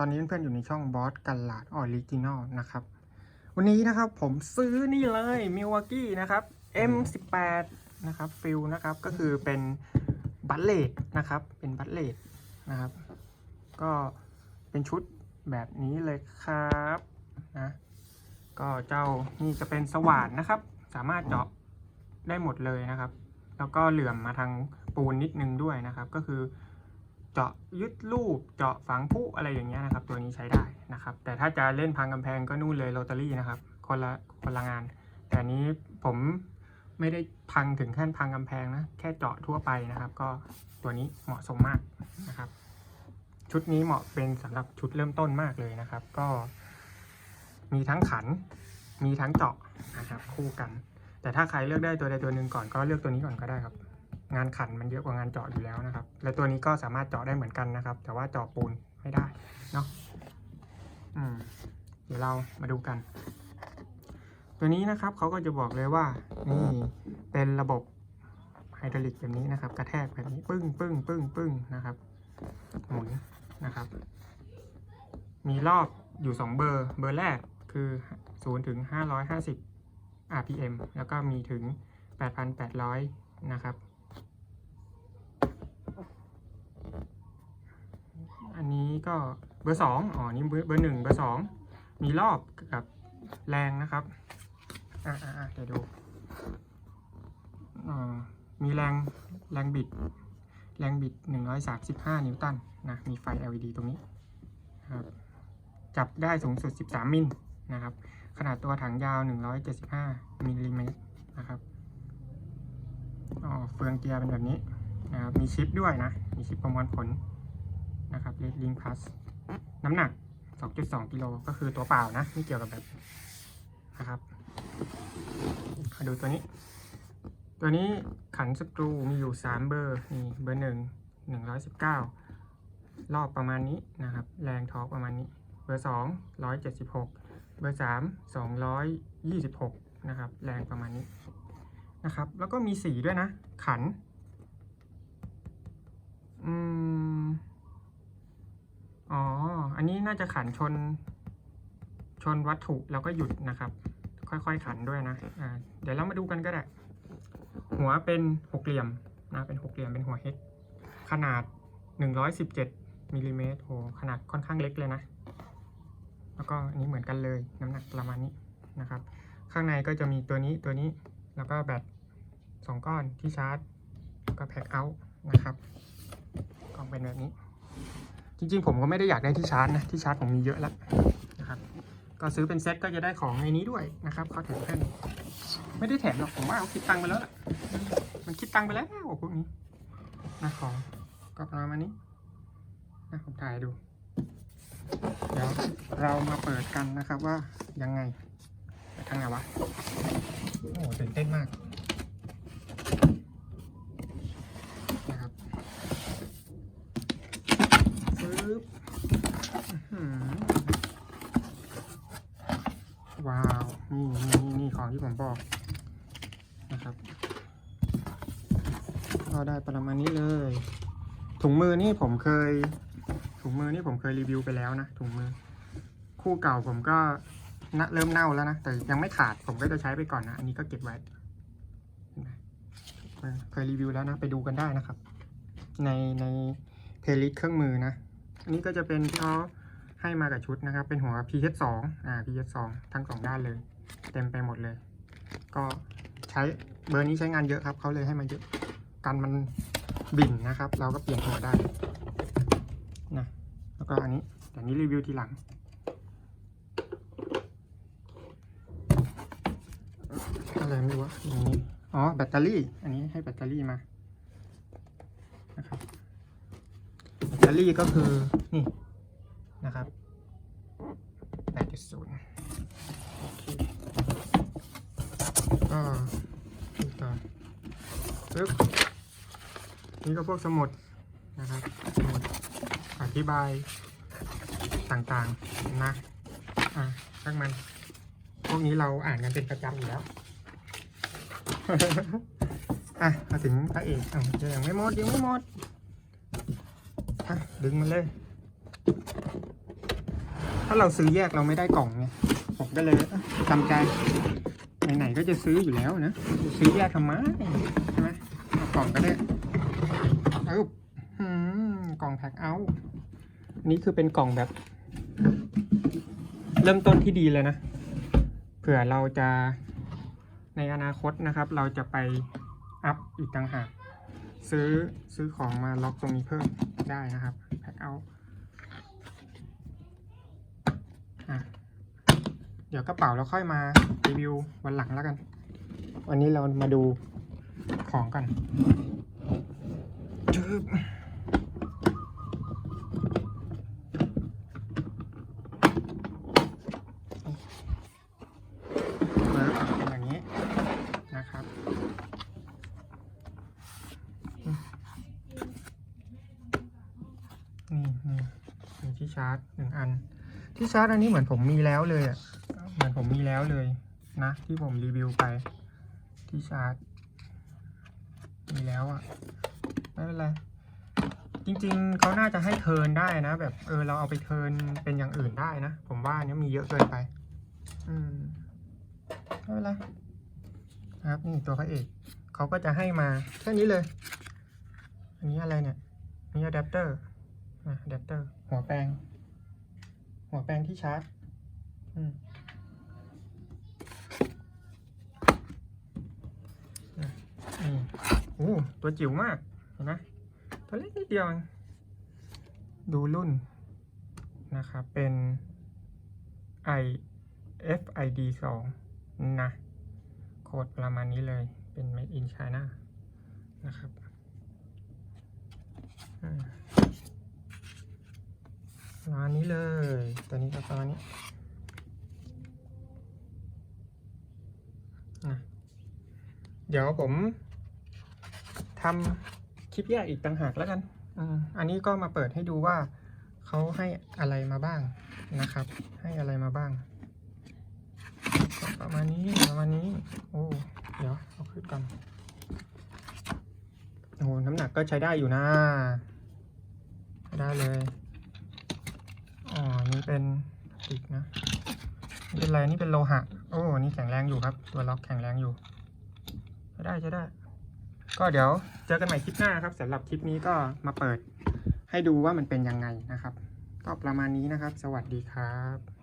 ตอนนี้เพื่อนๆอยู่ในช่องบอสกันลาดออริจินอลนะครับ วันนี้นะครับผมซื้อนี่เลยมิว a กี้นะครับ M18 นะครับฟิลนะครับก็คือเป็นบัตเลดนะครับ เป็นบัตเลดนะครับ ก็เป็นชุดแบบนี้เลยครับนะก็เจ้านี่จะเป็นสว่านนะครับ สามารถเจาะได้หมดเลยนะครับ แล้วก็เหลื่อมมาทางปูนนิดนึงด้วยนะครับ ก็คือ เจาะยึดรูป เจาะฝังผุอะไรอย่างเงี้ยนะครับ ตัวนี้ใช้ได้นะครับ แต่ถ้าจะเล่นพังกำแพงก็นู่นเลยโรตารี่นะครับคนละคนละงาน แต่อันนี้ผมไม่ได้พังถึงขั้นพังกำแพงนะ แค่เจาะทั่วไปนะครับ ก็ตัวนี้เหมาะสมมากนะครับ ชุดนี้เหมาะเป็นสำหรับชุดเริ่มต้นมากเลยนะครับ ก็มีทั้งขัน มีทั้งเจาะนะครับคู่กัน แต่ถ้าใครเลือกได้ตัวใดตัวหนึ่งก่อนก็เลือกตัวนี้ก่อนก็ได้ครับ งานขันมันเยอะกว่างานเจาะอยู่แล้วนะครับ และตัวนี้ก็สามารถเจาะได้เหมือนกันนะครับ แต่ว่าเจาะปูนไม่ได้เนาะอืมเดี๋ยวเรามาดูกัน ตัวนี้นะครับเขาก็จะบอกเลยว่านี่เป็นระบบไฮดรอลิกแบบนี้นะครับ กระแทกแบบนี้ปึ้งปึ้งปึ้งปึ้งนะครับ หมุนนะครับ มีรอบอยู่ 2 เบอร์ เบอร์แรกคือ 0 ถึง 550 RPM แล้วก็มีถึง 8,800 นะครับ อั นี้ก็เบอร์สองอ๋อ นี่เบอร์เบอร์หนึ่งเบอร์สองมีรอบกับแรงนะครับ อ่าอ่าอ่าเดี๋ยวดูอ่ามีแรงแรงบิด แรงบิด 135 นิวตันนะ มีไฟ LED ตรงนี้ครับจับได้สูงสุด 13 มิลนะครับ ขนาดตัวถังยาว 175 มิลลิเมตรนะครับอ๋อเฟืองเกียร์เป็นแบบนี้นะครับ มีชิปด้วยนะ มีชิปประมวลผล นะครับ Red Link Plus น้ำหนัก 2.2กิโลก็คือตัวเปล่านะ ไม่เกี่ยวกับแบบนะครับมาดูตัวนี้ ตัวนี้ขันสกรูมีอยู่ 3 เบอร์นี่เบอร์หนึ่ง119รอบประมาณนี้นะครับ แรงทอร์กประมาณนี้ เบอร์สอง176เบอร์สาม226นะครับ แรงประมาณนี้นะครับ แล้วก็มีสีด้วยนะ ขัน อืม อ๋อ อันนี้น่าจะขันชน ชนวัตถุแล้วก็หยุดนะครับ ค่อยๆขันด้วยนะอ่าเดี๋ยวเรามาดูกันก็ได้ หัวเป็นหกเหลี่ยมนะเป็นหกเหลี่ยมเป็นหัวเฮดขนาด 117มิลลิเมตรโหขนาดค่อนข้างเล็กเลยนะ แล้วก็อันนี้เหมือนกันเลยน้ำหนักประมาณนี้นะครับ ข้างในก็จะมีตัวนี้ตัวนี้แล้วก็แบตสองก้อนที่ชาร์จ ก็แพ็คเอาท์นะครับกล่องเป็นแบบนี้ จริงๆ ผมก็ไม่ได้อยากได้ที่ชาร์จนะ ที่ชาร์จผมมีเยอะแล้วนะครับ ก็ซื้อเป็นเซ็ตก็จะได้ของในนี้ด้วยนะครับเขาแถมให้ไม่ได้แถมหรอกผมว่าเขาคิดตังค์ไปแล้วล่ะมันคิดตังค์ไปแล้วพวกนี้นะของก็ประมาณนี้นะผมถ่ายดู เดี๋ยวเรามาเปิดกันนะครับว่ายังไงทางไหนวะโอ้ตื่นเต้นมากนะครับปึ๊บอื้อหือ ว้าว นี่นี่นี่นี่ของที่ผมบอกนะครับ ก็ได้ประมาณนี้เลย ถุงมือนี่ผมเคย ถุงมือนี่ผมเคยรีวิวไปแล้วนะ ถุงมือ คู่เก่าผมก็นะเริ่มเน่าแล้วนะ แต่ยังไม่ขาดผมก็จะใช้ไปก่อนนะ อันนี้ก็เก็บไว้ เคยรีวิวแล้วนะ ไปดูกันได้นะครับ ในในเพลย์ลิสต์เครื่องมือนะ อันนี้ก็จะเป็นที่เขา ให้มากับชุดนะครับ เป็นหัว PH2 อ่า PH2 ทั้งสองด้านเลย เต็มไปหมดเลย ก็ใช้เบอร์นี้ใช้งานเยอะครับ เขาเลยให้มาเยอะ กันมันบิ่นนะครับ เราก็เปลี่ยนหัวได้นะแล้วก็อันนี้แต่นี้รีวิวทีหลัง อะไรไม่รู้วะอย่างนี้อ๋อ แบตเตอรี่ อันนี้ให้แบตเตอรี่มา นะครับ แบตเตอรี่ก็คือ นี่ นะครับ8.0โอเคก็ต่อปึ๊บนี่ก็พวกสมุดนะครับ สมุดอธิบายต่างๆนะอะช่างมัน พวกนี้เราอ่านกันเป็นประจำอยู่แล้วอะมาถึงพระเอกอะยังไม่หมดยังไม่หมดอะดึงมันเลย ถ้าเราซื้อแยกเราไม่ได้กล่องไงผมก็เลยเอ้ยจำใจไหนๆก็จะซื้ออยู่แล้วนะซื้อแยกทำไมใช่ไหมกล่องก็ได้เอ้าอืมกล่องแพ็คเอาท์อันนี้คือเป็นกล่องแบบ เริ่มต้นที่ดีเลยนะ เผื่อเราจะในอนาคตนะครับ เราจะไปอัพอีกต่างหากซื้อซื้อของมาล็อกตรงนี้เพิ่มได้นะครับแพ็คเอาอะ เดี๋ยวกระเป๋าเราค่อยมารีวิววันหลังแล้วกัน วันนี้เรามาดูของกันมาเป็นอย่างนี้นะครับ นี่นี่มีที่ชาร์จหนึ่งอัน ที่ชาร์จอันนี้เหมือนผมมีแล้วเลยอะเหมือนผมมีแล้วเลยนะ ที่ผมรีวิวไป ที่ชาร์จ มีแล้วอะไม่เป็นไรจริงๆเขาน่าจะให้เทินได้นะ แบบเออเราเอาไปเทินเป็นอย่างอื่นได้นะ ผมว่าอันนี้มีเยอะเกินไป อืมไม่เป็นไรครับนี่ตัวพระเอกเขาก็จะให้มาแค่นี้เลย อันนี้อะไรเนี่ยนี่อะแดปเตอร์อะแดปเตอร์หัวแปลง หัวแปลงที่ชาร์จอืมอะนี่โอ้ตัวจิ๋วมาก เห็นไหมตัวเล็กนิดเดียว ดูรุ่นนะครับ เป็น i FID 2 นะ โคดประมาณนี้เลย เป็น made in China นะครับอืม ประมาณนี้เลย ตัวนี้ก็ประมาณนี้นะเดี๋ยวผมทำคลิปแยกอีกต่างหากแล้วกันอันนี้ก็มาเปิดให้ดูว่าเขาให้อะไรมาบ้างนะครับ ให้อะไรมาบ้าง ประมาณนี้ประมาณนี้ โอ้เดี๋ยวเอาขึ้นก่อนโอ้หน้ำหนักก็ใช้ได้อยู่นะได้เลย อ๋อ นี่เป็นพลาสติกนะนี่ เป็นอะไรนี่เป็นโลหะ โอ้นี่แข็งแรงอยู่ครับ ตัวล็อกแข็งแรงอยู่ได้จะได้ ก็เดี๋ยวเจอกันใหม่คลิปหน้าครับสำหรับคลิปนี้ก็มาเปิด ให้ดูว่ามันเป็นยังไงนะครับ ก็ประมาณนี้นะครับ สวัสดีครับ